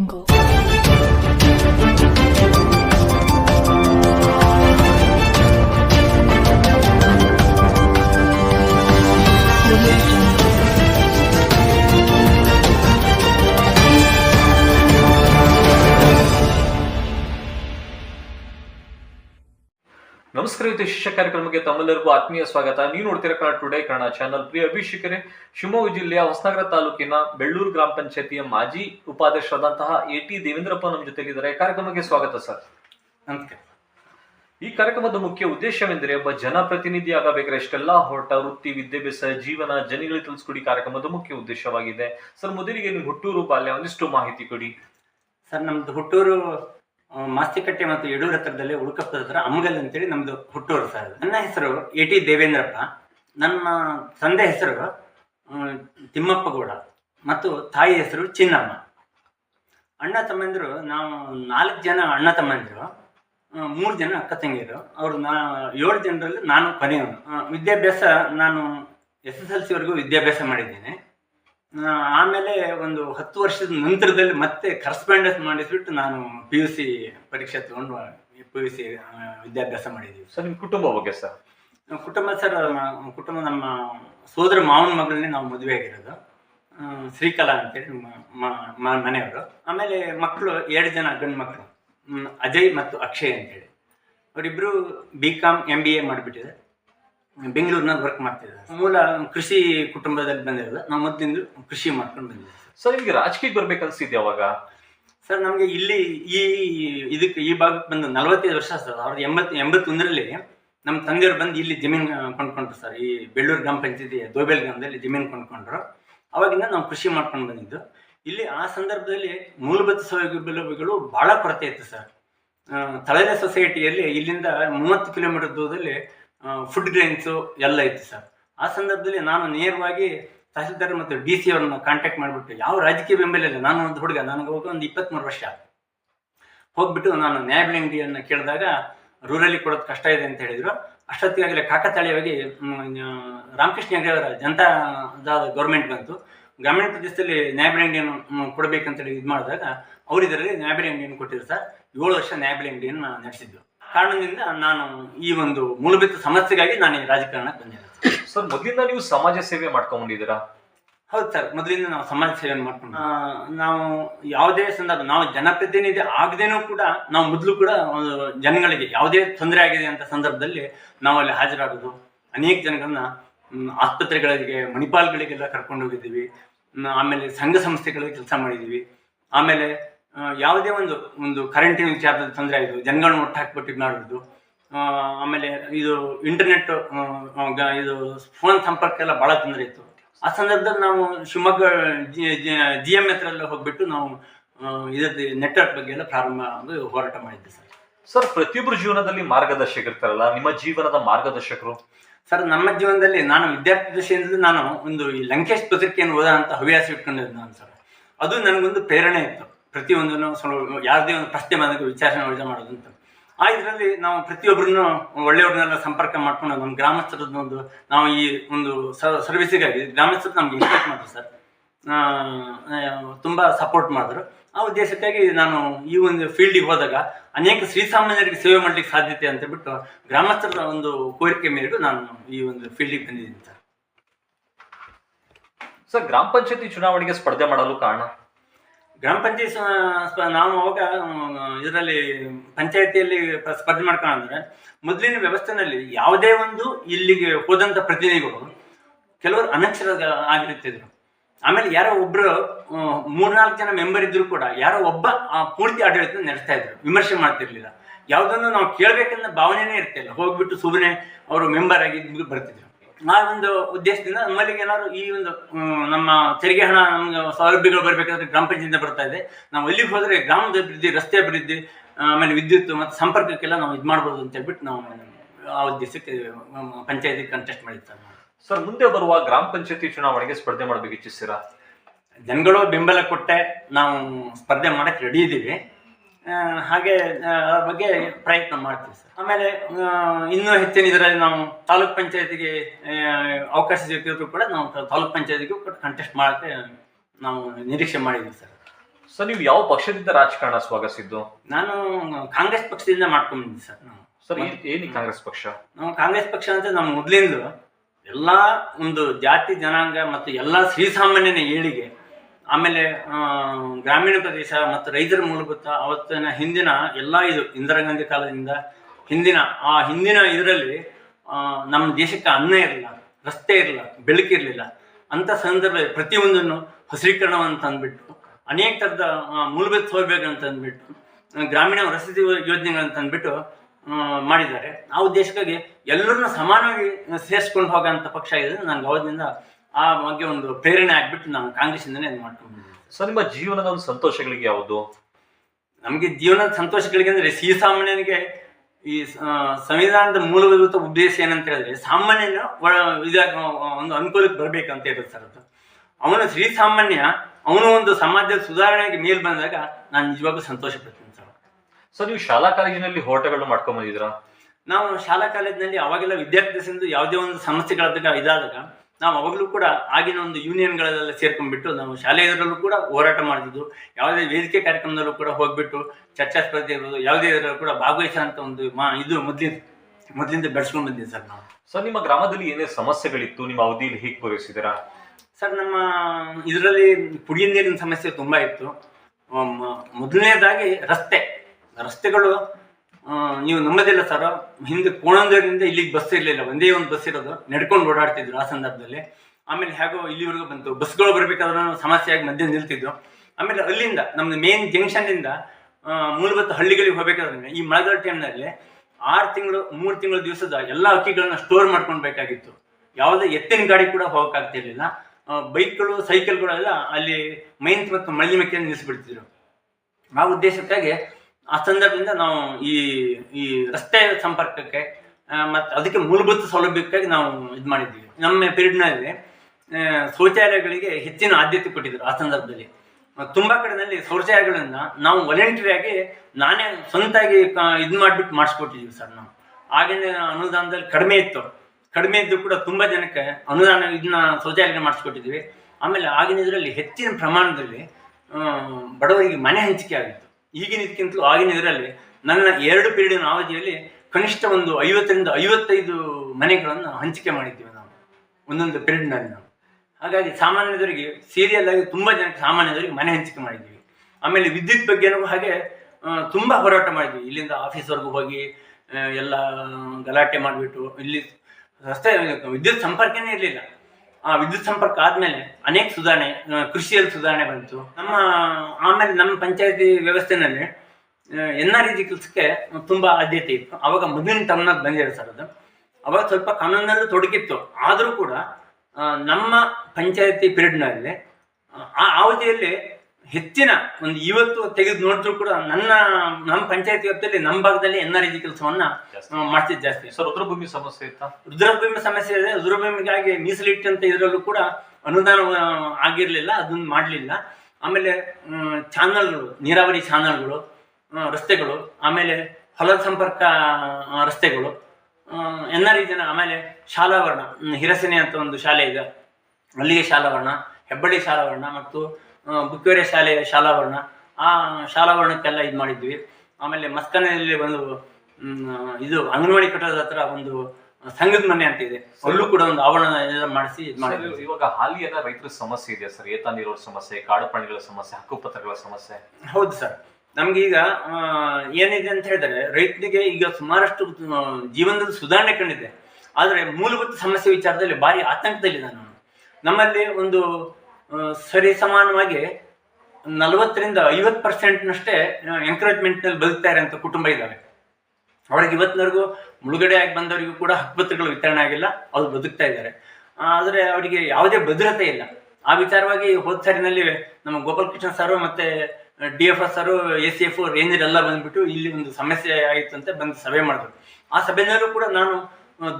Angle. ನಮಸ್ಕಾರ ಇದು ಶಿಷ್ಯ ಕಾರ್ಯಕ್ರಮಕ್ಕೆ ತಮ್ಮೆಲ್ಲರಿಗೂ ಆತ್ಮೀಯ ಸ್ವಾಗತ. ನೀವು ನೋಡ್ತಿರೋ ಕನ್ನಡ ಟುಡೇ ಕನ್ನಡ ಚಾನಲ್ ಪ್ರಿಯ ಅಭಿಷೇಕರೇ ಶಿವಮೊಗ್ಗ ಜಿಲ್ಲೆಯ ಹೊಸನಗರ ತಾಲೂಕಿನ ಬೆಳ್ಳೂರು ಗ್ರಾಮ ಪಂಚಾಯತಿಯ ಮಾಜಿ ಉಪಾಧ್ಯಕ್ಷರಾದಂತಹ ಎ ಟಿ ದೇವೇಂದ್ರಪ್ಪ ನಮ್ಮ ಜೊತೆಗಿದ್ದಾರೆ. ಕಾರ್ಯಕ್ರಮಕ್ಕೆ ಸ್ವಾಗತ ಸರ್. ನಮಸ್ಕಾರ ಈ ಕಾರ್ಯಕ್ರಮದ ಮುಖ್ಯ ಉದ್ದೇಶವೆಂದರೆ ಒಬ್ಬ ಜನಪ್ರತಿನಿಧಿ ಆಗಬೇಕಾದ್ರೆ ಎಷ್ಟೆಲ್ಲ ಹೊರಟ ವೃತ್ತಿ ವಿದ್ಯಾಭ್ಯಾಸ ಜೀವನ ಜನಗಳಿಗೆ ತಿಳಿಸ್ಕೊಡಿ ಕಾರ್ಯಕ್ರಮದ ಮುಖ್ಯ ಉದ್ದೇಶವಾಗಿದೆ. ಸರ್ ಮೊದಲಿಗೆ ನೀವು ಹುಟ್ಟೂರು ಬಾಲ್ಯ ಒಂದಿಷ್ಟು ಮಾಹಿತಿ ಕೊಡಿ. ಸರ್ ನಮ್ದು ಹುಟ್ಟೂರು ಮಾಸ್ತಿಕಟ್ಟೆ ಮತ್ತು ಯಡೂರು ಹತ್ರದಲ್ಲಿ ಉಳ್ಕಪ್ಪದ ಹತ್ರ ಅಮ್ಮಗಲ್ ಅಂತೇಳಿ ನಮ್ದು ಹುಟ್ಟೂರು ಸರ್. ನನ್ನ ಹೆಸರು ಎ ಟಿ ದೇವೇಂದ್ರಪ್ಪ. ನನ್ನ ತಂದೆ ಹೆಸರು ತಿಮ್ಮಪ್ಪಗೌಡ ತಿಮ್ಮಪ್ಪ ಗೌಡ ಮತ್ತು ತಾಯಿ ಹೆಸರು ಚಿನ್ನಮ್ಮ. ಅಣ್ಣ ತಮ್ಮಂದಿರು, ನಾವು ನಾಲ್ಕು ಜನ ಅಣ್ಣ ತಮ್ಮಂದಿರು ಮೂರು ಜನ ಅಕ್ಕ ತಂಗಿಯರು. ಅವರು ನಾ, ಏಳು ಜನರಲ್ಲಿ ನಾನು ಕೊನೆಯವನು. ವಿದ್ಯಾಭ್ಯಾಸ ನಾನು ಎಸ್ ಎಸ್ ಎಲ್ ಸಿವರೆಗೂ ವಿದ್ಯಾಭ್ಯಾಸ ಮಾಡಿದ್ದೇನೆ. ಆಮೇಲೆ ಒಂದು ಹತ್ತು ವರ್ಷದ ನಂತರದಲ್ಲಿ ಮತ್ತೆ ಕರೆಸ್ಪಾಂಡೆನ್ಸ್ ಮಾಡಿಸ್ಬಿಟ್ಟು ನಾನು ಪಿ ಯು ಸಿ ಪರೀಕ್ಷೆ ತಗೊಂಡು ಪಿ ಯು ಸಿ ವಿದ್ಯಾಭ್ಯಾಸ ಮಾಡಿದ್ದೀವಿ ಸರ್ ನಿಮ್ಮ ಕುಟುಂಬ ಬಗ್ಗೆ ಸರ್? ನಮ್ಮ ಕುಟುಂಬ ಸರ್ ಕುಟುಂಬ ನಮ್ಮ ಸೋದರ ಮಾವನ ಮಗಳನ್ನೇ ನಾವು ಮದುವೆ ಆಗಿರೋದು. ಶ್ರೀಕಲಾ ಅಂತೇಳಿ ನಮ್ಮ ಮನೆಯವರು. ಆಮೇಲೆ ಮಕ್ಕಳು ಎರಡು ಜನ ಗಂಡು ಮಕ್ಕಳು. ಅಜಯ್ ಮತ್ತು ಅಕ್ಷಯ್ ಅಂತೇಳಿ. ಅವರಿಬ್ಬರು B Com M B A ಮಾಡಿಬಿಟ್ಟಿದ್ದಾರೆ. ಬೆಂಗಳೂರಿನಲ್ಲಿ ವರ್ಕ್ ಮಾಡ್ತಿದ್ದೆ ಮೂಲ ಕೃಷಿ ಕುಟುಂಬದಲ್ಲಿ ಬಂದಿರೋದು. ನಾವು ಮೊದಲಿಂದ ಕೃಷಿ ಮಾಡ್ಕೊಂಡು ಬಂದಿದ್ದೆ ಸರ್ ನಿಮಗೆ ರಾಜಕೀಯಕ್ಕೆ ಬರ್ಬೇಕನ್ಸಿದ್ದೆ ಅವಾಗ? ಸರ್ ನಮಗೆ ಇಲ್ಲಿ ಈ ಇದಕ್ಕೆ ಈ ಭಾಗಕ್ಕೆ ಬಂದು ನಲವತ್ತೈದು ವರ್ಷ ಸರ್ ಅವ್ರದ್ದು ಎಂಬತ್ತು ಎಂಬತ್ತೊಂದರಲ್ಲಿ ನಮ್ಮ ತಂದೆಯವರು ಬಂದು ಇಲ್ಲಿ ಜಮೀನು ಕೊಂಡ್ಕೊಂಡ್ರು ಸರ್ ಈ ಬೆಳ್ಳೂರು ಗ್ರಾಮ ಪಂಚಾಯತಿ ದೋಬೆಲ್ ಗ್ರಾಮದಲ್ಲಿ ಜಮೀನು ಕೊಂಡ್ಕೊಂಡ್ರು. ಅವಾಗಿಂದ ನಾವು ಕೃಷಿ ಮಾಡ್ಕೊಂಡು ಬಂದಿದ್ದು. ಇಲ್ಲಿ ಆ ಸಂದರ್ಭದಲ್ಲಿ ಮೂಲಭೂತ ಸೌಲಭ್ಯಗಳು ಭಾಳ ಕೊರತೆ ಇತ್ತು ಸರ್ ತಳಲೆ ಸೊಸೈಟಿಯಲ್ಲಿ ಇಲ್ಲಿಂದ ಮೂವತ್ತು ಕಿಲೋಮೀಟರ್ ದೂರದಲ್ಲಿ ಫುಡ್ ಗ್ರೈನ್ಸು ಎಲ್ಲ ಇತ್ತು ಸರ್. ಆ ಸಂದರ್ಭದಲ್ಲಿ ನಾನು ನೇರವಾಗಿ ತಹಸೀಲ್ದಾರ್ ಮತ್ತು ಡಿ ಸಿ ಅವ್ರನ್ನ ಕಾಂಟ್ಯಾಕ್ಟ್ ಮಾಡಿಬಿಟ್ಟು ಯಾವ ರಾಜಕೀಯ ಬೆಂಬಲ ಇಲ್ಲ, ನಾನು ಒಂದು ಹುಡುಗ, ನನಗೆ ಹೋಗಿ ಒಂದು ಇಪ್ಪತ್ತ್ಮೂರು ವರ್ಷ ಹೋಗ್ಬಿಟ್ಟು ನಾನು ನ್ಯಾಯ ಅಂಗಡಿಯನ್ನು ಕೇಳಿದಾಗ ರೂರಲ್ಲಿ ಕೊಡೋದು ಕಷ್ಟ ಇದೆ ಅಂತ ಹೇಳಿದರು. ಅಷ್ಟೊತ್ತಿಗಾಗಲೇ ಕಾಕತಾಳೀಯವಾಗಿ ರಾಮಕೃಷ್ಣ ಹೆಗಡೆ ಅವರ ಜನತಾ ಗೌರ್ಮೆಂಟ್ ಬಂತು. ಗ್ರಾಮೀಣ ಪ್ರದೇಶದಲ್ಲಿ ನ್ಯಾಯಬೆಲೆ ಅಂಗಡಿಯನ್ನು ಕೊಡಬೇಕಂತೇಳಿ ಇದು ಮಾಡಿದಾಗ ಅವ್ರು ಇದರಲ್ಲಿ ನ್ಯಾಯಬೆಲೆ ಅಂಗಡಿಯನ್ನು ಕೊಟ್ಟಿದ್ರು ಸರ್. ಏಳು ವರ್ಷ ನ್ಯಾಯಬೆಲೆ ಅಂಗಡಿಯನ್ನು ನಡೆಸಿದ್ದು ಕಾರಣದಿಂದ ನಾನು ಈ ಒಂದು ಮೂಲಭೂತ ಸಮಸ್ಯೆಗಾಗಿ ನಾನು ಈ ರಾಜಕಾರಣಕ್ಕೆ ಬಂದಿದ್ದೆ ಸರ್ ಮೊದಲಿಂದ ನೀವು ಸಮಾಜ ಸೇವೆ ಮಾಡ್ಕೊಂಡಿದ್ದೀರಾ ಹೌದು ಸರ್ ಮೊದಲಿಂದ ನಾವು ಸಮಾಜ ಸೇವೆ ಮಾಡ್ಕೊಂಡು ನಾವು ಯಾವುದೇ ಸಂದರ್ಭ ನಾವು ಜನಪ್ರತಿನಿಧಿ ಆಗದೇನೂ ಕೂಡ ನಾವು ಮೊದಲು ಕೂಡ ಜನಗಳಿಗೆ ಯಾವುದೇ ತೊಂದರೆ ಆಗಿದೆ ಅಂತ ಸಂದರ್ಭದಲ್ಲಿ ನಾವು ಅಲ್ಲಿ ಹಾಜರಾಗೋದು. ಅನೇಕ ಜನಗಳನ್ನ ಆಸ್ಪತ್ರೆಗಳಿಗೆ ಮಣಿಪಾಲ್ಗಳಿಗೆಲ್ಲ ಕರ್ಕೊಂಡು ಹೋಗಿದ್ದೀವಿ. ಆಮೇಲೆ ಸಂಘ ಸಂಸ್ಥೆಗಳಿಗೆ ಕೆಲಸ ಮಾಡಿದ್ದೀವಿ. ಆಮೇಲೆ ಯಾವುದೇ ಒಂದು ಒಂದು ಕರೆಂಟಿನ ವಿಚಾರದ ತೊಂದರೆ ಆಯಿತು ಜನಗಳನ್ನ ಒಟ್ಟು ಹಾಕ್ಬಿಟ್ಟು ಇದು ಮಾಡೋದು ಆಮೇಲೆ ಇದು ಇಂಟರ್ನೆಟ್ ಇದು ಫೋನ್ ಸಂಪರ್ಕ ಎಲ್ಲ ಭಾಳ ತೊಂದರೆ ಇತ್ತು. ಆ ಸಂದರ್ಭದಲ್ಲಿ ನಾವು ಶಿವಮೊಗ್ಗ ಜಿ ಎಂ ಹತ್ರ ಎಲ್ಲ ಹೋಗ್ಬಿಟ್ಟು ನಾವು ಇದರ ಇದ್ರದ್ದು ನೆಟ್ವರ್ಕ್ ಬಗ್ಗೆ ಎಲ್ಲ ಪ್ರಾರಂಭ ಹೋರಾಟ ಮಾಡಿದ್ದೆ ಸರ್. ಸರ್ ಪ್ರತಿಯೊಬ್ಬರ ಜೀವನದಲ್ಲಿ ಮಾರ್ಗದರ್ಶಕರಿರ್ತಾರಲ್ಲ ನಿಮ್ಮ ಜೀವನದ ಮಾರ್ಗದರ್ಶಕರು? ಸರ್ ನಮ್ಮ ಜೀವನದಲ್ಲಿ ನಾನು ವಿದ್ಯಾರ್ಥಿ ದೃಷ್ಟಿಯಿಂದ ನಾನು ಒಂದು ಈ ಲಂಕೇಶ್ ಪತ್ರಿಕೆಯನ್ನು ಓದೋ ಅಂತ ಹವ್ಯಾಸ ಇಟ್ಕೊಂಡಿದ್ದೆ ನಾನು ಸರ್. ಅದು ನನಗೊಂದು ಪ್ರೇರಣೆ ಇತ್ತು. ಪ್ರತಿಯೊಂದನ್ನು ಸ್ವಲ್ಪ ಯಾವುದೇ ಒಂದು ಪ್ರಶ್ನೆ ಬಂದಾಗ ವಿಚಾರಣೆ ಯೋಜನೆ ಮಾಡೋದಂತ ಆ ಇದರಲ್ಲಿ ನಾವು ಪ್ರತಿಯೊಬ್ಬರನ್ನು ಒಳ್ಳೆಯವ್ರನ್ನೆಲ್ಲ ಸಂಪರ್ಕ ಮಾಡ್ಕೊಂಡು ನಮ್ಮ ಗ್ರಾಮಸ್ಥರದ್ದು ಒಂದು, ನಾವು ಈ ಒಂದು ಸರ್ವಿಸಿಗಾಗಿ ಗ್ರಾಮಸ್ಥರು ನಮ್ಗೆ ಇನ್ವೈಟ್ ಮಾಡಿದ್ರು ಸರ್. ತುಂಬ ಸಪೋರ್ಟ್ ಮಾಡಿದ್ರು. ಆ ಉದ್ದೇಶಕ್ಕಾಗಿ ನಾನು ಈ ಒಂದು ಫೀಲ್ಡಿಗೆ ಹೋದಾಗ ಅನೇಕ ಶ್ರೀಸಾಮಾನ್ಯರಿಗೆ ಸೇವೆ ಮಾಡ್ಲಿಕ್ಕೆ ಸಾಧ್ಯತೆ ಅಂತ ಬಿಟ್ಟು ಗ್ರಾಮಸ್ಥರ ಒಂದು ಕೋರಿಕೆ ಮೇರೆಗೆ ನಾನು ಈ ಒಂದು ಫೀಲ್ಡಿಗೆ ಬಂದಿದ್ದೀನಿ ಸರ್. ಸರ್, ಗ್ರಾಮ ಪಂಚಾಯತಿ ಚುನಾವಣೆಗೆ ಸ್ಪರ್ಧೆ ಮಾಡಲು ಕಾರಣ? ಗ್ರಾಮ ಪಂಚಾಯತ್ ನಾವು ಅವಾಗ ಇದರಲ್ಲಿ ಪಂಚಾಯತಿಯಲ್ಲಿ ಸ್ಪರ್ಧೆ ಮಾಡ್ಕೊಂಡ್ರೆ ಮೊದಲಿನ ವ್ಯವಸ್ಥೆನಲ್ಲಿ ಯಾವುದೇ ಒಂದು ಇಲ್ಲಿಗೆ ಹೋದಂಥ ಪ್ರತಿನಿಧಿಗಳು ಕೆಲವರು ಅನಕ್ಷರ ಆಗಿರುತ್ತಿದ್ರು. ಆಮೇಲೆ ಯಾರೋ ಒಬ್ರು ಆ, ಮೂರ್ನಾಲ್ಕು ಜನ ಮೆಂಬರ್ ಇದ್ರು ಕೂಡ ಯಾರೋ ಒಬ್ಬ ಆ ಪೂರ್ತಿ ಆಡಳಿತ ನಡೆಸ್ತಾ ಇದ್ರು. ವಿಮರ್ಶೆ ಮಾಡ್ತಿರ್ಲಿಲ್ಲ. ಯಾವುದನ್ನು ನಾವು ಕೇಳಬೇಕನ್ನೋ ಭಾವನೆನೇ ಇರ್ತಿಲ್ಲ. ಹೋಗ್ಬಿಟ್ಟು ಸುಮ್ಮನೆ ಅವರು ಮೆಂಬರ್ ಆಗಿ ಬರ್ತಿದ್ರು. ಆ ಒಂದು ಉದ್ದೇಶದಿಂದ ನಮ್ಮಲ್ಲಿಗೆ ಏನಾದ್ರು ಈ ಒಂದು ನಮ್ಮ ತೆರಿಗೆ ಹಣ ನಮ್ಗೆ ಸೌಲಭ್ಯಗಳು ಬರಬೇಕಾದ್ರೆ ಗ್ರಾಮ ಪಂಚಾಯತಿಂದ ಬರ್ತಾ ಇದೆ. ನಾವು ಅಲ್ಲಿಗೆ ಹೋದ್ರೆ ಗ್ರಾಮದ ಅಭಿವೃದ್ಧಿ ರಸ್ತೆ ಅಭಿವೃದ್ಧಿ ಆಮೇಲೆ ವಿದ್ಯುತ್ ಮತ್ತು ಸಂಪರ್ಕಕ್ಕೆಲ್ಲ ನಾವು ಇದು ಮಾಡ್ಬೋದು ಅಂತ ಹೇಳ್ಬಿಟ್ಟು ನಾವು ಆ ಉದ್ದೇಶಕ್ಕೆ ಪಂಚಾಯತಿ ಕಂಟೆಸ್ಟ್ ಮಾಡಿರ್ತಾರೆ ಸರ್ ಮುಂದೆ ಬರುವ ಗ್ರಾಮ ಪಂಚಾಯತಿ ಚುನಾವಣೆಗೆ ಸ್ಪರ್ಧೆ ಮಾಡಬೇಕು ಇಚ್ಛಿಸ್ತೀರಾ? ಜನಗಳು ಬೆಂಬಲ ಕೊಟ್ಟೆ ನಾವು ಸ್ಪರ್ಧೆ ಮಾಡಕ್ಕೆ ರೆಡಿ ಇದ್ದೀವಿ ಹಾಗೆ ಬಗ್ಗೆ ಪ್ರಯತ್ನ ಮಾಡ್ತೀವಿ ಸರ್. ಆಮೇಲೆ ಇನ್ನೂ ಹೆಚ್ಚಿನ ಇದರಲ್ಲಿ ನಾವು ತಾಲೂಕ್ ಪಂಚಾಯತಿಗೆ ಅವಕಾಶ ಸಿಕ್ಕಿದ್ರು ಕೂಡ ನಾವು ತಾಲೂಕ್ ಪಂಚಾಯತಿಗೂ ಕೂಡ ಕಂಟೆಸ್ಟ್ ಮಾಡಕ್ಕೆ ನಾವು ನಿರೀಕ್ಷೆ ಮಾಡಿದ್ದೀವಿ ಸರ್. ಸರ್ ನೀವು ಯಾವ ಪಕ್ಷದಿಂದ ರಾಜಕಾರಣ ಸ್ವಾಗತಿಸಿದ್ದು? ನಾನು ಕಾಂಗ್ರೆಸ್ ಪಕ್ಷದಿಂದ ಮಾಡ್ಕೊಂಡಿದ್ದೀನಿ ಸರ್ ನಾವು. ಸರ್ ಏನು ಏನಿ ಕಾಂಗ್ರೆಸ್ ಪಕ್ಷ? ನಾವು ಕಾಂಗ್ರೆಸ್ ಪಕ್ಷ ಅಂತ ನಮ್ಮ ಮೊದಲಿಂದ ಎಲ್ಲ ಒಂದು ಜಾತಿ ಜನಾಂಗ ಮತ್ತು ಎಲ್ಲ ಶ್ರೀಸಾಮಾನ್ಯನ ಏಳಿಗೆ ಆಮೇಲೆ ಗ್ರಾಮೀಣ ಪ್ರದೇಶ ಮತ್ತು ರೈತರ ಮೂಲಭೂತ ಅವತ್ತಿನ ಹಿಂದಿನ ಎಲ್ಲ ಇದು ಇಂದಿರಾ ಗಾಂಧಿ ಕಾಲದಿಂದ ಹಿಂದಿನ, ಆ ಹಿಂದಿನ ಇದರಲ್ಲಿ ನಮ್ಮ ದೇಶಕ್ಕೆ ಅನ್ನ ಇರಲಿಲ್ಲ, ರಸ್ತೆ ಇರಲಿಲ್ಲ ಬೆಳಕಿರಲಿಲ್ಲ ಅಂಥ ಸಂದರ್ಭದಲ್ಲಿ ಪ್ರತಿಯೊಂದನ್ನು ಹಸಿರೀಕರಣ ಅಂತ ಅಂದ್ಬಿಟ್ಟು ಅನೇಕ ಥರದ ಮೂಲಭೂತ ಅಂತ ಅಂದ್ಬಿಟ್ಟು ಗ್ರಾಮೀಣ ವಸತಿ ಯೋಜನೆಗಳಂತ ಅಂದ್ಬಿಟ್ಟು ಮಾಡಿದ್ದಾರೆ. ಆ ಉದ್ದೇಶಕ್ಕಾಗಿ ಎಲ್ಲರನ್ನೂ ಸಮಾನವಾಗಿ ಸೇರಿಸ್ಕೊಂಡು ಹೋಗೋಂಥ ಪಕ್ಷ ಇದೆ. ನಂಗೆ ಅವಾಗಿಂದ ಆ ಬಗ್ಗೆ ಒಂದು ಪ್ರೇರಣೆ ಆಗ್ಬಿಟ್ಟು ನಾನು ಕಾಂಗ್ರೆಸ್ಸಿಂದನೇ ಇದು ಮಾಡ್ಕೊಂಡು ಸರ್ ನಿಮ್ಮ ಜೀವನದ ಒಂದು ಸಂತೋಷಗಳಿಗೆ ಯಾವುದು? ನಮಗೆ ಜೀವನದ ಸಂತೋಷಗಳಿಗೆ ಅಂದ್ರೆ ಶ್ರೀಸಾಮಾನ್ಯನಿಗೆ ಈ ಸಂವಿಧಾನದ ಮೂಲಭೂತ ಉದ್ದೇಶ ಏನಂತ ಹೇಳಿದ್ರೆ ಸಾಮಾನ್ಯನ ಇದಾಗ ಒಂದು ಅನುಕೂಲಕ್ಕೆ ಬರ್ಬೇಕಂತ ಹೇಳಿದ್ರು ಸರ್ ಅದು. ಅವನು ಶ್ರೀಸಾಮಾನ್ಯ ಅವನು ಒಂದು ಸಮಾಜದ ಸುಧಾರಣೆಗೆ ಮೇಲ್ ಬಂದಾಗ ನಾನು ನಿಜವಾಗ್ಲೂ ಸಂತೋಷ ಪಡ್ತೀನಿ ಸರ್. ಸರ್ ನೀವು ಶಾಲಾ ಕಾಲೇಜಿನಲ್ಲಿ ಹೋಟೆಲ್ಗಳು ಮಾಡ್ಕೊಂಡ್ ಬಂದಿದ್ದೀರಾ? ನಾವು ಶಾಲಾ ಕಾಲೇಜಿನಲ್ಲಿ ಅವಾಗೆಲ್ಲ ವಿದ್ಯಾರ್ಥಿ ಯಾವುದೇ ಒಂದು ಸಮಸ್ಯೆಗಳಾದಾಗ ಇದಾದಾಗ ನಾವು ಅವಾಗಲೂ ಕೂಡ ಆಗಿನ ಒಂದು ಯೂನಿಯನ್ಗಳಲ್ಲೆಲ್ಲ ಸೇರ್ಕೊಂಡ್ಬಿಟ್ಟು ನಾವು ಶಾಲೆಯದರಲ್ಲೂ ಕೂಡ ಹೋರಾಟ ಮಾಡ್ತಿದ್ವು. ಯಾವುದೇ ವೇದಿಕೆ ಕಾರ್ಯಕ್ರಮದಲ್ಲೂ ಕೂಡ ಹೋಗ್ಬಿಟ್ಟು ಚರ್ಚಾ ಸ್ಪರ್ಧೆ ಇರ್ಬೋದು ಯಾವುದೇ ಇದರಲ್ಲೂ ಕೂಡ ಭಾಗವಹಿಸೋಂಥ ಒಂದು ಮಾ ಇದು ಮೊದಲಿಂದ ಮೊದಲಿಂದ ಬೆಳೆಸ್ಕೊಂಡು ಬಂದಿದ್ದೀವಿ ಸರ್ ನಾವು. ಸರ್ ನಿಮ್ಮ ಗ್ರಾಮದಲ್ಲಿ ಏನೇ ಸಮಸ್ಯೆಗಳಿತ್ತು ನಿಮ್ಮ ಅವಧಿಯಲ್ಲಿ ಹೇಗೆ ಪೂರೈಸಿದಿರಾ ಸರ್ ನಮ್ಮ ಇದರಲ್ಲಿ ಕುಡಿಯ ನೀರಿನ ಸಮಸ್ಯೆ ತುಂಬ ಇತ್ತು. ಮೊದಲನೇದಾಗಿ ರಸ್ತೆ. ರಸ್ತೆಗಳು ನೀವು ನಂಬೋದಿಲ್ಲ ಸರ್ ಹಿಂದೆ ಕೋಣಂದೂರಿನಿಂದ ಇಲ್ಲಿಗೆ ಬಸ್ ಇರಲಿಲ್ಲ. ಒಂದೇ ಒಂದು ಬಸ್ ಇರೋದು. ನಡ್ಕೊಂಡು ಓಡಾಡ್ತಿದ್ರು ಆ ಸಂದರ್ಭದಲ್ಲಿ. ಆಮೇಲೆ ಹೇಗೋ ಇಲ್ಲಿವರೆಗೂ ಬಂತು. ಬಸ್ಗಳು ಬರಬೇಕಾದ್ರೂ ಸಮಸ್ಯೆಯಾಗಿ ಮಧ್ಯೆ ನಿಲ್ತಿದ್ರು ಆಮೇಲೆ ಅಲ್ಲಿಂದ, ನಮ್ದು ಮೇನ್ ಜಂಕ್ಷನ್ನಿಂದ ಮೂಲಭೂತ ಹಳ್ಳಿಗಳಿಗೆ ಹೋಗ್ಬೇಕಾದ್ರೆ ಈ ಮಳೆಗಾಲ ಟೈಮ್ನಲ್ಲಿ ಆರು ತಿಂಗಳು, ಮೂರು ತಿಂಗಳು ದಿವಸದ ಎಲ್ಲ ಅಕ್ಕಿಗಳನ್ನ ಸ್ಟೋರ್ ಮಾಡ್ಕೊಳ್ಬೇಕಾಗಿತ್ತು ಯಾವುದೇ ಎತ್ತಿನ ಗಾಡಿ ಕೂಡ ಹೋಗೋಕ್ಕಾಗ್ತಿರ್ಲಿಲ್ಲ. ಬೈಕ್ಗಳು ಸೈಕಲ್ಗಳೆಲ್ಲ ಅಲ್ಲಿ ಮೈನ್ ಮತ್ತು ಮಳ್ಳಿ ಮೆಕ್ಕೆಯನ್ನು ನಿಲ್ಲಿಸ್ಬಿಡ್ತಿದ್ರು ಆ ಉದ್ದೇಶಕ್ಕಾಗಿ ಆ ಸಂದರ್ಭದಿಂದ ನಾವು ಈ ಈ ರಸ್ತೆ ಸಂಪರ್ಕಕ್ಕೆ ಮತ್ತು ಅದಕ್ಕೆ ಮೂಲಭೂತ ಸೌಲಭ್ಯಕ್ಕಾಗಿ ನಾವು ಇದು ಮಾಡಿದ್ದೀವಿ. ನಮ್ಮ ಪೀರಿಯಡ್ನಲ್ಲಿ ಶೌಚಾಲಯಗಳಿಗೆ ಹೆಚ್ಚಿನ ಆದ್ಯತೆ ಕೊಟ್ಟಿದ್ರು ಆ ಸಂದರ್ಭದಲ್ಲಿ. ತುಂಬಾ ಕಡೆನಲ್ಲಿ ಶೌಚಾಲಯಗಳನ್ನ ನಾವು ವಾಲಂಟಿಯರಾಗಿ ನಾನೇ ಸ್ವಂತಾಗಿ ಇದು ಮಾಡಿಬಿಟ್ಟು ಮಾಡಿಸ್ಕೊಟ್ಟಿದ್ದೀವಿ ಸರ್ ನಾವು. ಆಗಿನ ಅನುದಾನದಲ್ಲಿ ಕಡಿಮೆ ಇತ್ತು. ಕಡಿಮೆ ಇದ್ದು ಕೂಡ ತುಂಬಾ ಜನಕ್ಕೆ ಅನುದಾನ ಇದನ್ನ ಶೌಚಾಲಯ ಮಾಡಿಸ್ಕೊಟ್ಟಿದ್ವಿ. ಆಮೇಲೆ ಆಗಿನ ಇದರಲ್ಲಿ ಹೆಚ್ಚಿನ ಪ್ರಮಾಣದಲ್ಲಿ ಬಡವರಿಗೆ ಮನೆ ಹಂಚಿಕೆ ಆಗಿತ್ತು. ಈಗಿನ ಇದಕ್ಕಿಂತಲೂ ಆಗಿನ ಇದರಲ್ಲಿ ನನ್ನ ಎರಡು ಪೀರಿಯಡಿನ ಅವಧಿಯಲ್ಲಿ ಕನಿಷ್ಠ ಒಂದು ಐವತ್ತರಿಂದ ಐವತ್ತೈದು ಮನೆಗಳನ್ನು ಹಂಚಿಕೆ ಮಾಡಿದ್ದೀವಿ ನಾವು. ಒಂದೊಂದು ಪೀರಿಯಡ್ನಲ್ಲಿ ನಾವು. ಹಾಗಾಗಿ ಸಾಮಾನ್ಯದವರಿಗೆ ಸೀರಿಯಲ್ ಆಗಿ ತುಂಬ ಜನಕ್ಕೆ ಸಾಮಾನ್ಯದವರಿಗೆ ಮನೆ ಹಂಚಿಕೆ ಮಾಡಿದ್ದೀವಿ. ಆಮೇಲೆ ವಿದ್ಯುತ್ ಬಗ್ಗೆನೂ ಹಾಗೆ ತುಂಬ ಹೋರಾಟ ಮಾಡಿದ್ವಿ ಇಲ್ಲಿಂದ ಆಫೀಸ್ವರೆಗೂ ಹೋಗಿ ಎಲ್ಲ ಗಲಾಟೆ ಮಾಡಿಬಿಟ್ಟು, ಇಲ್ಲಿ ರಸ್ತೆ, ವಿದ್ಯುತ್ ಸಂಪರ್ಕನೇ ಇರಲಿಲ್ಲ. ವಿದ್ಯುತ್ ಸಂಪರ್ಕ ಆದ್ಮೇಲೆ ಅನೇಕ ಸುಧಾರಣೆ ಆ, ಕೃಷಿಯಲ್ಲಿ ಸುಧಾರಣೆ ಬಂತು. ನಮ್ಮ ಆಮೇಲೆ ನಮ್ಮ ಪಂಚಾಯತಿ ವ್ಯವಸ್ಥೆನಲ್ಲಿ ಎನ್ ಆರ್ ಇ ಕೆಲಸಕ್ಕೆ ತುಂಬಾ ಆದ್ಯತೆ ಇತ್ತು. ಅವಾಗ ಮೊದಲಿನ ಟರ್ಮ್ನಾಗ ಬಂದಿದೆ ಸರ್ ಅದು. ಅವಾಗ ಸ್ವಲ್ಪ ಕಾನೂನಿನಲ್ಲೂ ತೊಡಗಿತ್ತು ಆದರೂ ಕೂಡ ನಮ್ಮ ಪಂಚಾಯತಿ ಪೀರಿಯಡ್ನಲ್ಲಿ ಆ ಅವಧಿಯಲ್ಲಿ ಹೆಚ್ಚಿನ ಒಂದು ಇವತ್ತು ತೆಗೆದು ನೋಡಿದ್ರು ಕೂಡ ನನ್ನ ನಮ್ಮ ಪಂಚಾಯತಿ ವ್ಯಾಪ್ತಿಯಲ್ಲಿ ನಮ್ಮ ಭಾಗದಲ್ಲಿ ಎನ್ ಆರ್ ಇ ಕೆಲಸವನ್ನ ಮಾಡ್ತಿದ್ದು ಜಾಸ್ತಿ. ಸರ್ ರುದ್ರಭೂಮಿ ಸಮಸ್ಯೆ ಇತ್ತಾ? ರುದ್ರಭೂಮಿ ಸಮಸ್ಯೆ ಇದೆ. ರುದ್ರಭೂಮಿಗಾಗಿ ಮೀಸಲಿಟ್ಟಂತ ಇದರಲ್ಲೂ ಕೂಡ ಅನುದಾನ ಆಗಿರ್ಲಿಲ್ಲ. ಅದನ್ನ ಮಾಡಲಿಲ್ಲ. ಆಮೇಲೆ ಚಾನಲ್ಗಳು ನೀರಾವರಿ ಚಾನಲ್ಗಳು ರಸ್ತೆಗಳು ಆಮೇಲೆ ಹೊಲದ ಸಂಪರ್ಕ ರಸ್ತೆಗಳು ಎನ್ ಆರ್ ಜನ ಆಮೇಲೆ ಶಾಲಾವರಣ ಹಿರಸೆನೆ ಅಂತ ಒಂದು ಶಾಲೆ ಇದೆ. ಅಲ್ಲಿಗೆ ಶಾಲಾವರಣ ಹೆಬ್ಬಳ್ಳಿ ಶಾಲಾವರಣ ಮತ್ತು ಬುಕ್ಕೆರೆ ಶಾಲೆಯ ಶಾಲಾವರಣ. ಆ ಶಾಲಾವರಣಕ್ಕೆಲ್ಲ ಇದು ಮಾಡಿದ್ವಿ. ಆಮೇಲೆ ಮಸ್ಕನಲ್ಲಿ ಒಂದು ಇದು ಅಂಗನವಾಡಿ ಕಟ್ಟಡದ ಹತ್ರ ಒಂದು ಸಂಘದ ಮನೆ ಅಂತ ಇದೆ. ಅಲ್ಲೂ ಕೂಡ ಒಂದು ಆವರಣ ಎಲ್ಲ ಮಾಡಿಸಿ ಇದು ಮಾಡಿದ್ವಿ. ಇವಾಗ ಹಾಲಿ ಎಲ್ಲ ರೈತರ ಸಮಸ್ಯೆ ಇದೆ ಸರ್. ಏತ ನೀರೋ ಸಮಸ್ಯೆ ಕಾಡು ಪ್ರಾಣಿಗಳ ಸಮಸ್ಯೆ ಹಕ್ಕುಪತ್ರಗಳ ಸಮಸ್ಯೆ. ಹೌದು ಸರ್. ನಮ್ಗೆ ಈಗ ಆ, ಏನಿದೆ ಅಂತ ಹೇಳಿದ್ರೆ ರೈತನಿಗೆ ಈಗ ಸುಮಾರಷ್ಟು ಜೀವನದ ಸುಧಾರಣೆ ಕಂಡಿದೆ. ಆದರೆ ಮೂಲಭೂತ ಸಮಸ್ಯೆ ವಿಚಾರದಲ್ಲಿ ಭಾರಿ ಆತಂಕದಲ್ಲಿದೆ ನಾನು. ನಮ್ಮಲ್ಲಿ ಒಂದು ಸರಿ ಸಮಾನವಾಗಿ ನಲವತ್ತರಿಂದ ಐವತ್ತು ಪರ್ಸೆಂಟ್ನಷ್ಟೇ ಎಂಕರೇಜ್ಮೆಂಟ್ನಲ್ಲಿ ಬದುಕ್ತಾ ಅಂತ ಕುಟುಂಬ ಇದ್ದಾವೆ. ಅವ್ರಿಗೆ ಇವತ್ತಿನವರೆಗೂ ಮುಳುಗಡೆ ಆಗಿ ಬಂದವರಿಗೂ ಕೂಡ ಹಕ್ಕುಪತ್ರಗಳು ವಿತರಣೆ ಆಗಿಲ್ಲ, ಅವ್ರು ಬದುಕ್ತಾ ಇದ್ದಾರೆ. ಆದರೆ ಅವರಿಗೆ ಯಾವುದೇ ಭದ್ರತೆ ಇಲ್ಲ. ಆ ವಿಚಾರವಾಗಿ ಹೋದ ಸಾರಿನಲ್ಲಿ ನಮ್ಮ ಗೋಪಾಲಕೃಷ್ಣ ಸರ್ ಮತ್ತೆ D F S sir A C F ranger ಎಲ್ಲ ಬಂದ್ಬಿಟ್ಟು ಇಲ್ಲಿ ಒಂದು ಸಮಸ್ಯೆ ಆಯಿತು ಅಂತ ಬಂದು ಸಭೆ ಮಾಡಿದ್ರು. ಆ ಸಭೆಯಲ್ಲೂ ಕೂಡ ನಾನು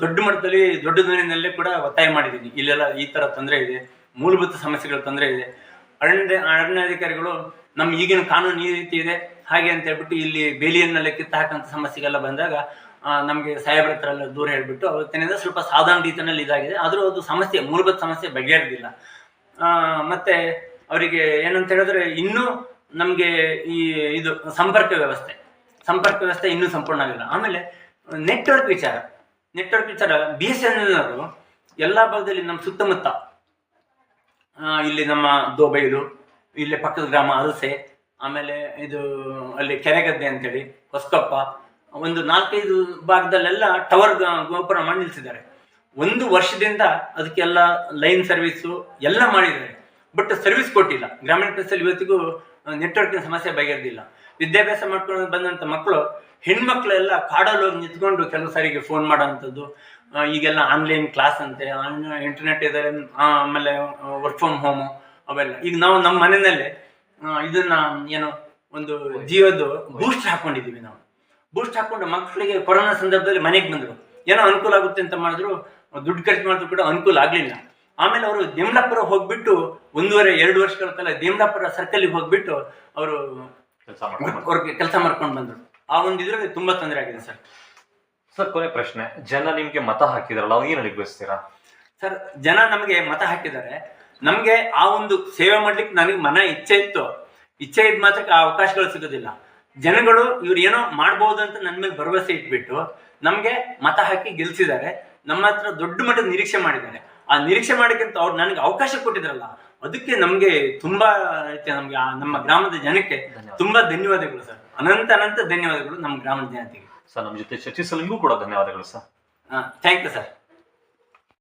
ದೊಡ್ಡ ಮಟ್ಟದಲ್ಲಿ, ದೊಡ್ಡ ಧ್ವನಿನಲ್ಲೇ ಕೂಡ ಒತ್ತಾಯ ಮಾಡಿದ್ದೀನಿ. ಇಲ್ಲೆಲ್ಲ ಈ ತರ ತೊಂದರೆ ಇದೆ. ಮೂಲಭೂತ ಸಮಸ್ಯೆಗಳ ತೊಂದರೆ ಇದೆ. ಅರಣ್ಯ, ಅರಣ್ಯಾಧಿಕಾರಿಗಳು ನಮ್ಮ ಈಗಿನ ಕಾನೂನು ಈ ರೀತಿ ಇದೆ. ಹಾಗೆ ಅಂತ ಹೇಳ್ಬಿಟ್ಟು ಇಲ್ಲಿ ಬೇಲಿಯನ್ನೆಲ್ಲ ಕಿತ್ತು ಹಾಕಂತ ಸಮಸ್ಯೆಗೆಲ್ಲ ಬಂದಾಗ ನಮಗೆ ಸಾಹೇಬ್ರ ಹತ್ರ ಎಲ್ಲ ದೂರ ಹೇಳ್ಬಿಟ್ಟು ಅವತ್ತಿನಿಂದ ಸ್ವಲ್ಪ ಸಾಧಾರಣ ರೀತಿಯಲ್ಲಿ ಇದಾಗಿದೆ. ಆದರೂ ಅದು ಸಮಸ್ಯೆ, ಮೂಲಭೂತ ಸಮಸ್ಯೆ ಬಗೆಹರಿದಿಲ್ಲ. ಮತ್ತೆ ಅವರಿಗೆ ಏನಂತ ಹೇಳಿದ್ರೆ ಇನ್ನೂ ನಮಗೆ ಈ ಇದು ಸಂಪರ್ಕ ವ್ಯವಸ್ಥೆ ಸಂಪರ್ಕ ವ್ಯವಸ್ಥೆ ಇನ್ನೂ ಸಂಪೂರ್ಣ ಆಗಿಲ್ಲ. ಆಮೇಲೆ ನೆಟ್ವರ್ಕ್ ವಿಚಾರ ನೆಟ್ವರ್ಕ್ ವಿಚಾರ ಬಿ ಎಸ್ ಎನ್ ಎಲ್ ಅವರು ಎಲ್ಲ ಭಾಗದಲ್ಲಿ ನಮ್ಮ ಸುತ್ತಮುತ್ತ ಇಲ್ಲಿ ನಮ್ಮ ದೋಬೈಲು ಇಲ್ಲಿ ಪಕ್ಕದ ಗ್ರಾಮ ಅರಸೆ, ಆಮೇಲೆ ಇದು ಅಲ್ಲಿ ಕೆರೆಗದ್ದೆ ಅಂತೇಳಿ, ಹೊಸಕೊಪ್ಪ, ಒಂದು ನಾಲ್ಕೈದು ಭಾಗದಲ್ಲೆಲ್ಲ ಟವರ್ ಗೋಪುರ ಮಾಡಿ ನಿಲ್ಸಿದ್ದಾರೆ. ಒಂದು ವರ್ಷದಿಂದ ಅದಕ್ಕೆಲ್ಲ ಲೈನ್ ಸರ್ವಿಸು ಎಲ್ಲ ಮಾಡಿದ್ದಾರೆ. ಬಟ್ ಸರ್ವಿಸ್ ಕೊಟ್ಟಿಲ್ಲ. ಗ್ರಾಮೀಣ ಪ್ರದೇಶದಲ್ಲಿ ಇವತ್ತಿಗೂ ನೆಟ್ವರ್ಕಿನ ಸಮಸ್ಯೆ ಬಗೆಹರಿದಿಲ್ಲ. ವಿದ್ಯಾಭ್ಯಾಸ ಮಾಡ್ಕೊಂಡು ಬಂದಂಥ ಮಕ್ಕಳು, ಹೆಣ್ಮಕ್ಳೆಲ್ಲ ಕಾಡಲ್ಲಿ ಹೋಗಿ ನಿಂತ್ಕೊಂಡು ಕೆಲವು ಸಾರಿಗೆ ಫೋನ್ ಮಾಡೋವಂಥದ್ದು ಈಗೆಲ್ಲ ಆನ್ಲೈನ್ ಕ್ಲಾಸ್ ಅಂತೆ ಇಂಟರ್ನೆಟ್ ಇದೆ ಆಮೇಲೆ ವರ್ಕ್ ಫ್ರಮ್ ಹೋಮು ಅವೆಲ್ಲ. ಈಗ ನಾವು ನಮ್ಮ ಮನೆಯಲ್ಲೇ ಇದನ್ನ ಏನು, ಒಂದು ಜಿಯೋದು ಬೂಸ್ಟ್ ಹಾಕೊಂಡಿದೀವಿ ನಾವು. ಬೂಸ್ಟ್ ಹಾಕೊಂಡು ಮಕ್ಕಳಿಗೆ ಕೊರೋನಾ ಸಂದರ್ಭದಲ್ಲಿ ಮನೆಗೆ ಬಂದರು. ಏನೋ ಅನುಕೂಲ ಆಗುತ್ತೆ ಅಂತ ಮಾಡಿದ್ರು, ದುಡ್ಡು ಖರ್ಚು ಮಾಡಿದ್ರು ಕೂಡ ಅನುಕೂಲ ಆಗಲಿಲ್ಲ. ಆಮೇಲೆ ಅವರು ದೇಮ್ಲಾಪುರ ಹೋಗ್ಬಿಟ್ಟು ಒಂದೂವರೆ, ಎರಡು ವರ್ಷಗಳ ಕಾಲ ದೇಮ್ಲಾಪುರ ಸರ್ಕಲ್ಗೆ ಹೋಗ್ಬಿಟ್ಟು ಅವರು ಕೆಲಸ ಮಾಡ್ಕೊಂಡು ಅವ್ರಿಗೆ ಕೆಲಸ ಮಾಡ್ಕೊಂಡು ಬಂದರು. ಆ ಒಂದು ಇದ್ರಲ್ಲಿ ತುಂಬಾ ತೊಂದರೆ ಆಗಿದೆ ಸರ್. ಸರ್ ಕೊನೆ ಪ್ರಶ್ನೆ. ಜನ ನಿಮ್ಗೆ ಮತ ಹಾಕಿದಾರಲ್ಲ ಅವ್ರು ಏನ್ ಹೇಳಿ ಬಯಸ್ತೀರಾ? ಸರ್ ಜನ ನಮಗೆ ಮತ ಹಾಕಿದ್ದಾರೆ. ನಮಗೆ ಆ ಒಂದು ಸೇವೆ ಮಾಡ್ಲಿಕ್ಕೆ ನನಗೆ ಮನ ಇಚ್ಛೆ ಇತ್ತು. ಇಚ್ಛೆ ಇದ್ ಮಾತ್ರಕ್ಕೆ ಆ ಅವಕಾಶಗಳು ಸಿಗೋದಿಲ್ಲ. ಜನಗಳು ಇವ್ರು ಏನೋ ಮಾಡ್ಬೋದು ಅಂತ ನನ್ನ ಮೇಲೆ ಭರವಸೆ ಇಟ್ಬಿಟ್ಟು ನಮಗೆ ಮತ ಹಾಕಿ ಗೆಲ್ಸಿದ್ದಾರೆ. ನಮ್ಮ ಹತ್ರ ದೊಡ್ಡ ಮಟ್ಟದ ನಿರೀಕ್ಷೆ ಮಾಡಿದ್ದಾರೆ. ಆ ನಿರೀಕ್ಷೆ ಮಾಡೋಕ್ಕಿಂತ ಅವ್ರು ನನಗೆ ಅವಕಾಶ ಕೊಟ್ಟಿದ್ರಲ್ಲ ಅದಕ್ಕೆ ನಮಗೆ ತುಂಬಾ ನಮ್ಗೆ ನಮ್ಮ ಗ್ರಾಮದ ಜನಕ್ಕೆ ತುಂಬಾ ಧನ್ಯವಾದಗಳು ಸರ್. ಅನಂತ ಅನಂತ ಧನ್ಯವಾದಗಳು ನಮ್ಮ ಗ್ರಾಮದ ಜನತೆಗೆ. ಸರ್ ನಮ್ಮ ಜೊತೆ ಚರ್ಚಿಸಲು ಕೂಡ ಧನ್ಯವಾದಗಳು ಸರ್. Thank you sir.